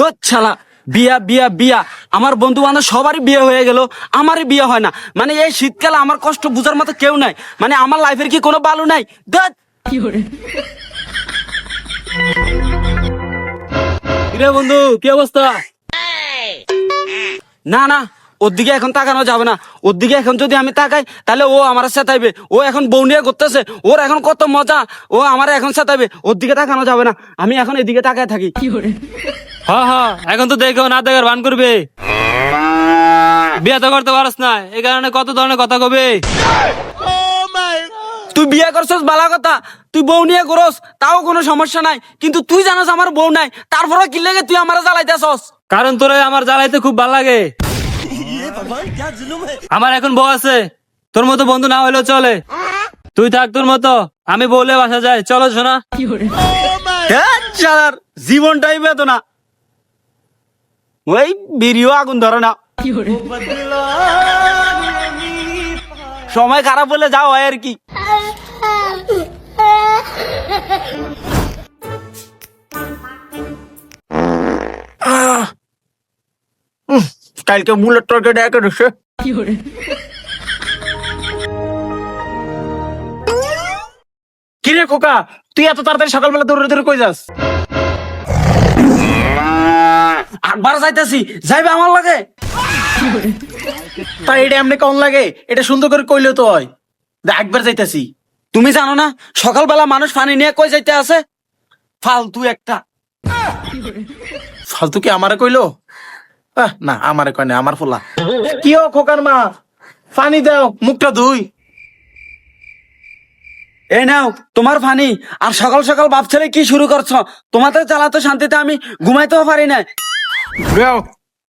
ধুৎ শালা বিয়া বিয়া বিয়া। আমার বন্ধু বান্ধব সবারই বিয়ে হয়ে গেল, আমারই বিয়ে হয় না। মানে এই শীতকালে আমার কষ্ট বুঝার মতো কেউ নাই। মানে আমার লাইফের কি কোনো বালু নাই? কিরে বন্ধু, কি অবস্থা? না না, ওর দিকে এখন তাকানো যাবে না। ওর দিকে এখন যদি আমি তাকাই, তাহলে ও আমার সাথে ও এখন বউ নিয়ে করতেছে ওর এখন কত মজা। ও আমার এখন সাথে ওর দিকে তাকানো যাবে না। আমি এখন এদিকে তাকায় থাকি। এখন তো দেখো না দেখার ভান করবে। বিয়ে তো করতে পারস না এই কারণে কত ধরনের কথা কবে? তুই বিয়ে করছস বালা কথা তুই বউ নিয়ে করস তাও কোনো সমস্যা নাই কিন্তু তুই জানোস আমার বউ নাই তারপরে কি লেগে তুই আমার জ্বালাইতেছস? কারণ তোরে আমার জ্বালাইতে খুব ভালো লাগে। আমার এখন বউ আছে তোর মতো বন্ধু না হলেও চলে। তুই থাক তোর মতো আমি বলে বাসা যাই চলো শোনা জীবনটাই বেদনা। ওই বিড়িও আগুন ধরে না। সময় খারাপ বলে যাও হয় আর কি। কালকে মূলের তরকারি একে ঢুকছে কিরে খোকা তুই এত তাড়াতাড়ি সকালবেলা দৌড়ে দৌড়ে কই যাস? একবার যাইতেছি, যাইবে আমার লাগে? তা এটা এমনি কম লাগে? এটা সুন্দর করে কইলেও তো হয়। একবার যাইতাছি। তুমি জানো না, সকালবেলা মানুষ পানি নিয়ে কই যাইতে আছে? ফালতু একটা। ফালতু কি আমারে কইলো? না, আমারে কয় না, আমার ফোলা। কি ও খোকার মা? পানি দাও, মুখটা ধুই। এই নাও, তোমার ফানি আর সকাল সকাল বাপ ছেলে কি শুরু করছ? তোমাদের চালাতো শান্তিতে আমি ঘুমাইতেও পারি না।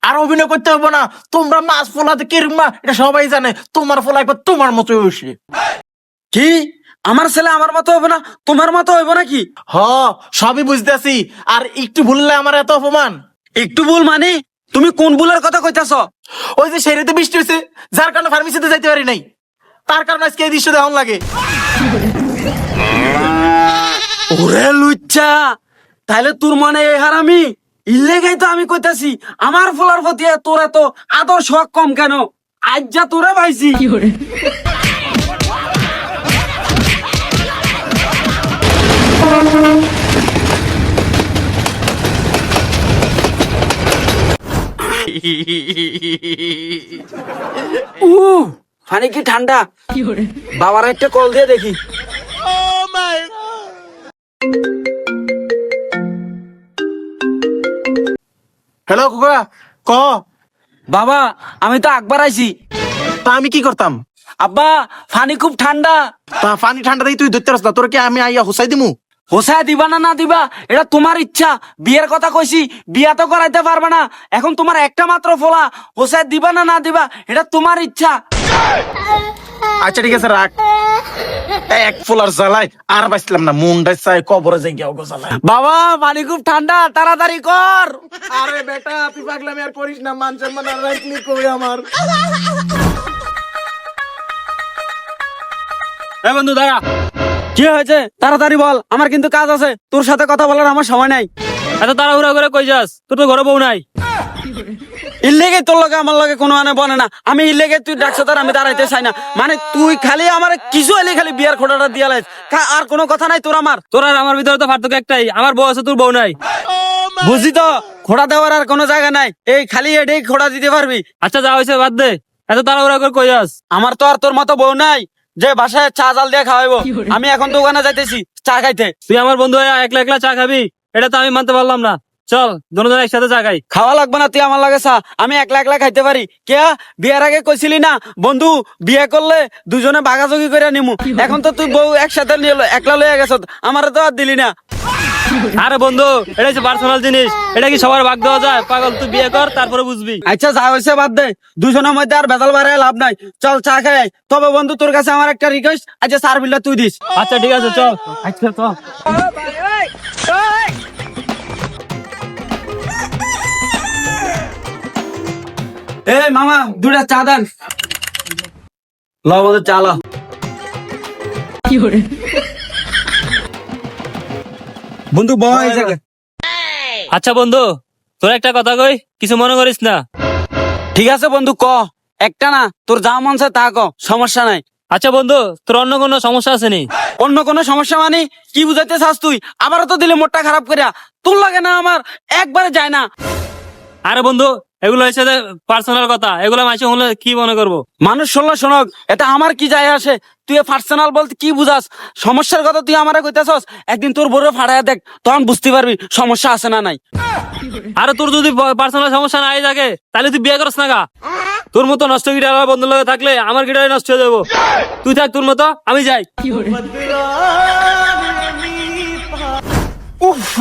আর অভিনয় করতে হবে না। তোমরা মাছ ফোলাতে কিরম এটা সবাই জানে। তোমার ফোলা একবার তোমার মতো হয়েছে কি? আমার ছেলে আমার মতো হবে না? তোমার মতো হইব নাকি? হ সবই বুঝতেছি। আর একটু ভুললে আমার এত অপমান? একটু ভুল মানে? তুমি কোন ভুলের কথা কইতাছ? ওই যে সেরেতে বৃষ্টি হয়েছে যার কারণে ফার্মেসিতে যাইতে পারি নাই। তার কারণে আজকে এই দৃশ্য দেখান লাগে। ওরে লুচ্চা তাহলে তোর মনে এই হারামি? ইল্লেগাই তো আমি কইতাছি আমার ফলার প্রতি তোর এত আদর শখ কম কেন? আজ যা তোরে পাইছি। উহ, পানি কি ঠান্ডা? বাবার একটা কল দিয়ে দেখি। হ্যালো খোকা ক? বাবা আমি তো আকবার আইছি। তা আমি কি করতাম? আব্বা পানি খুব ঠান্ডা। তা পানি ঠান্ডা দিয়ে তুই ধরতে রাস্তা তোর কি আমি আইয়া হুসাই দিমু? হোসায় দিবা না না দিবা এটা তোমার ইচ্ছা। বিয়ের কথা কইছি বিয়া তো করাইতে পারবে না। এখন তোমার একটা মাত্র ফোলা হোসায় দিবা না না দিবা এটা তোমার ইচ্ছা। আচ্ছা ঠিক আছে রাখ। এক ফুলার জ্বালাই আর বাঁচলাম না মুন্ডাই চাই কবরে যাই গিয়ে ওগো জ্বালাই বাবা পানি খুব ঠান্ডা তাড়াতাড়ি কর। আরে বেটা তুই পাগলামি আর করিস না মান সম্মান আর রাখলি কই আমার। এই বন্ধু দাঁড়া। কি হয়েছে? তাড়াতাড়ি বল আমার কিন্তু কাজ আছে। তোর সাথে কথা বলার আমার সময় নাই। এত তাড়াহুড়া করে কই যাস? তোর তো ঘরে বউ নাই। ইল্লেগে তোর লগে আমার লগে কোনো মানে বনে না। আমি তুই ডাকছো তার আমি দাঁড়াইতে চাই না। মানে তুই খালি আমার কিছু এলে খালি বিয়ার খোটাটা দিয়া লাইস। আর কোনো কথা নাই তোর আমার। তোর আর আমার ভিতরে তো পার্থক্য একটাই। আমার বউ আছে তোর বউ নাই। বুঝি তো? খোড়া দেওয়ার আর কোনো জায়গা নাই। এই খালি এটাই খোড়া দিতে পারবি। আচ্ছা যা হয়েছে বাদ দে। এত তাড়াহুড়া করে কই আমার তো আর তোর মতো বউ নাই যে বাসায় চা জাল দিয়ে খাওয়াইবো। আমি এখন দোকানে যাইতেছি চা খাইতে। তুই আমার বন্ধু একলা একলা চা খাবি? এটা তো আমি মানতে পারলাম না। চল দুজন একসাথে খাই খাওয়া লাগবে না তুই আমার লাগে চা। আমি একলা একলা খাইতে পারি। কে বিয়ের আগে কইছিলি না? বন্ধু বিয়ে করলে দুজনে বাগাজগি করে নিমু। এখন তো তুই বউ একসাথে নিয়ে একলা লইয়া গেছ আমার তো আর দিলি না। আরে বন্ধু এটা হচ্ছে পার্সোনাল জিনিস। এটা কি সবার ভাগ দেওয়া যায়? পাগল তুই বিয়ে কর তারপরে বুঝবি। আচ্ছা যা হয়েছে বাদ দে। দুজনের মধ্যে আর বেতাল বাড়ায় লাভ নাই। চল চা খাই তবে বন্ধু তোর কাছে আমার একটা রিকোয়েস্ট আচ্ছা সার বিলটা তুই দিস। আচ্ছা ঠিক আছে চল। আচ্ছা চল এই মামা দুটা চা দেন। ল চা ল। বন্ধু বয় আচ্ছা বন্ধু তোর একটা কথা কই কিছু মনে করিস না? ঠিক আছে বন্ধু ক। একটা না তোর যা মন চায় তা ক সমস্যা নাই। আচ্ছা বন্ধু তোর অন্য কোনো সমস্যা আছে নি? অন্য কোনো সমস্যা মানে? কি বুঝাইতে চাস তুই? আবারও তো দিলে মোটটা খারাপ করিয়া তোর লাগে না আমার একবারে যায় না। আরে বন্ধু এগুলো হচ্ছে পার্সোনাল কথা। এগুলো মাসে হলে কি মনে করব? মানুষ শুনলো শোনক এটা আমার কি যায় আসে? তুই পার্সোনাল বলতে কি বুঝাস? সমস্যার কথা তুই আমারে কইতেছস? একদিন তোর বড় ফাড়ায় দেখ তখন বুঝতে পারবি সমস্যা আছে না নাই। আরে তোর যদি পার্সোনাল সমস্যা নাই থাকে তাহলে তুই বিয়ে করস না গা। তোর মতো নষ্ট গিটার বন্ধুর লগে থাকলে আমার গিটারে নষ্ট হয়ে যাব। তুই থাক তোর মতো আমি যাই। উফ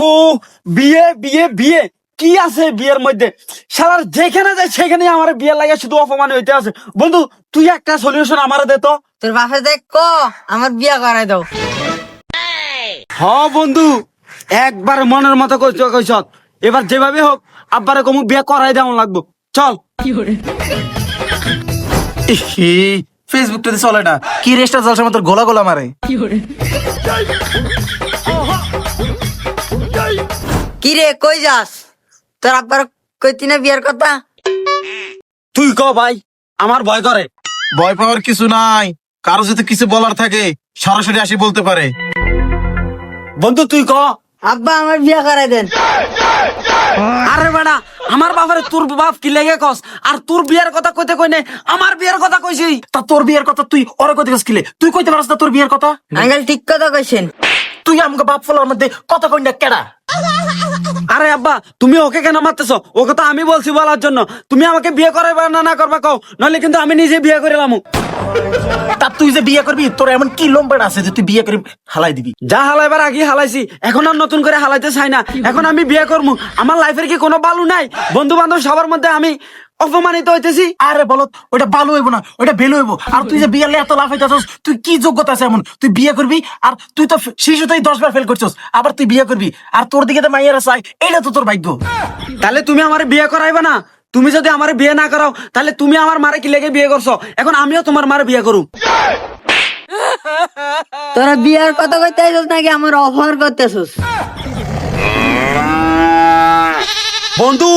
বিয়ে বিয়ে বিয়ে। কি আছে বিয়ের মধ্যে? শালার যেখানে যায় সেখানে আমার বিয়ে লাগে শুধু অপমান হইতে আছে। বন্ধু তুই একটা সলিউশন আমার দে তো। তোর বাপে দেখ ক আমার বিয়া করাই দাও। হ বন্ধু একবার মনের মতো কইছ কইছ। এবার যেভাবে হোক আব্বারে কমু বিয়ে করাই দেওয়া লাগবো। চল। ইহি ফেসবুকটাতে চলে না। কি রেস্টার জলসা তোর গোলা গোলা মারে। কি রে কই যাস? তোর আব্বার কইতি না বিয়ার কথা? তুই ক ভাই আমার ভয় করে। ভয় পাওয়ার কিছু নাই। কারও যদি কিছু বলার থাকে সরাসরি আসি বলতে পারে। বন্ধু তুই ক। আব্বা আমার বিয়া করাই দেন। আরে বেড়া আমার বাবারে তোর বাপ কি লেগে কস? আর তোর বিয়ের কথা কইতে কই নাই? আমার বিয়ের কথা কইছি তা তোর বিয়ের কথা তুই ওরে কইতে গেছিলি তুই কইতে পারছ না তোর বিয়ের কথা? আঙ্কেল ঠিক কথা কইছেন। তুই আমাকে বাপ ফলার মধ্যে কত কইনা কেডা? আরে আব্বা তুমি ওকে কেন মারতেছ? ওকে তো আমি বলছি বলার জন্য। তুমি আমাকে বিয়ে করাইবা না না করবা কও। নইলে কিন্তু আমি নিজে বিয়ে করে লামু। তা তুই যে বিয়ে করবি তোর এমন কি লম্বাট আছে যে তুই বিয়ে করে হালাই দিবি? যা হালাইবার আগে হালাইছি এখন আর নতুন করে হালাইতে চাই না। এখন আমি বিয়ে করব আমার লাইফের কি কোনো বালু নাই? বন্ধু বান্ধব সবার মধ্যে আমি অপমানিত হইতেছি? আরে বলত ওটা ভালো হইব না ওটা ভেলো হইব। আর তুই যে বিয়ে এত লাভ হইতাছস, তুই কি যোগ্যতা আছে এমন? তুই বিয়ে করবি আর তুই তো শিশুতেই দশ বার ফেল করছস, আবার তুই বিয়ে করবি। আর তোর দিকে তো মাইয়ারা চাই এইটা তো তোর ভাগ্য। তাহলে তুমি আমার বিয়ে করাইবে না? তুমি যদি আমার বিয়ে না করাও, তাহলে তুমি আমার মারে কি লেগে বিয়ে করছ? এখন আমিও তোমার মারে বিয়ে করু তোরা বিয়ার কথা কইতে নাকি আমার অফার করতেছস? বন্ধু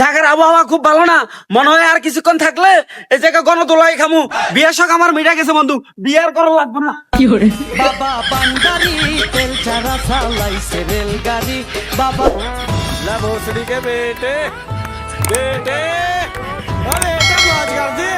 জায়গার আবহাওয়া খুব ভালো না। মনে হয় আর কিছুক্ষণ থাকলে এই জায়গা গণ দোলাই খামু। বিয়ের সঙ্গে আমার মিটা গেছে বন্ধু। বিয়ার করা লাগবে না। কি করে? বাবা পান্ডারি তেল ছাড়া চালাইছে রেলগাড়ি। বাবা লা ভোসড়িকে বেটে বেটে। আরে এটা মাছ গাড়ি